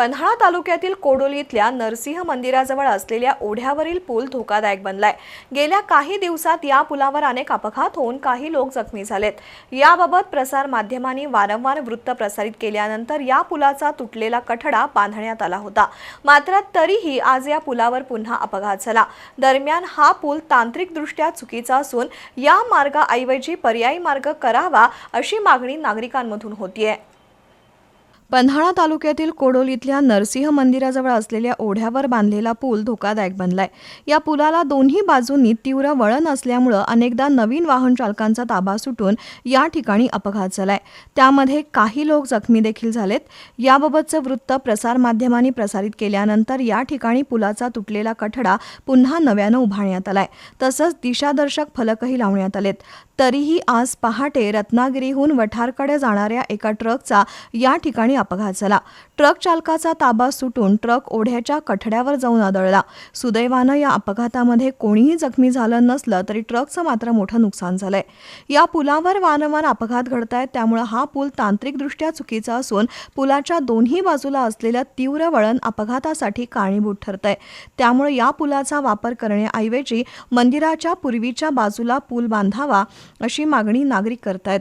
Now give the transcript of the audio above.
पन्हाळा तालुक्यातील कोडोलीतल्या नरसिंह मंदिराजवळ असलेल्या ओढ्यावरील पूल धोकादायक बनलाय. गेल्या काही दिवसात या पुलावर अनेक अपघात होऊन काही लोक जखमी झालेत. याबाबत प्रसार माध्यमांनी वारंवार वृत्त प्रसारित केल्यानंतर या पुलाचा तुटलेला कठडा बांधण्यात आला होता. मात्र तरीही आज या पुलावर पुन्हा अपघात झाला. दरम्यान हा पूल तांत्रिकदृष्ट्या चुकीचा असून या मार्गाऐवजी पर्यायी मार्ग करावा अशी मागणी नागरिकांमधून होतीये. पन्हाळा तालुक्यातील कोडोलीतल्या नरसिंह मंदिराजवळ असलेल्या ओढ्यावर बांधलेला पूल धोकादायक बनलाय. या पुलाला दोन्ही बाजूंनी तीव्र वळण असल्यामुळं अनेकदा नवीन वाहन चालकांचा ताबा सुटून या ठिकाणी अपघात झालाय. त्यामध्ये काही लोक जखमी देखील झालेत. याबाबतचं वृत्त प्रसारमाध्यमांनी प्रसारित केल्यानंतर या ठिकाणी पुलाचा तुटलेला कठडा पुन्हा नव्यानं उभारण्यात आलाय. तसंच दिशादर्शक फलकही लावण्यात आलेत. तरीही आज पहाटे रत्नागिरीहून वठारकडे जाणाऱ्या एका ट्रकचा या ठिकाणी अपघात झाला. ट्रक चालकाचा ताबा सुटून ट्रक ओढ्याच्या कठड्यावर जाऊन आदळला. सुदैवानं या अपघातामध्ये कोणीही जखमी झालं नसलं तरी ट्रकचं मात्र मोठं नुकसान झालंय. या पुलावर वारंवार अपघात घडत आहेत त्यामुळे हा पूल तांत्रिकदृष्ट्या चुकीचा असून पुलाच्या दोन्ही बाजूला असलेलं तीव्र वळण अपघातासाठी कारणीभूत ठरतंय. त्यामुळे या पुलाचा वापर करण्याऐवजी मंदिराच्या पूर्वीच्या बाजूला पूल बांधावा अशी मागणी नागरिक करतायत.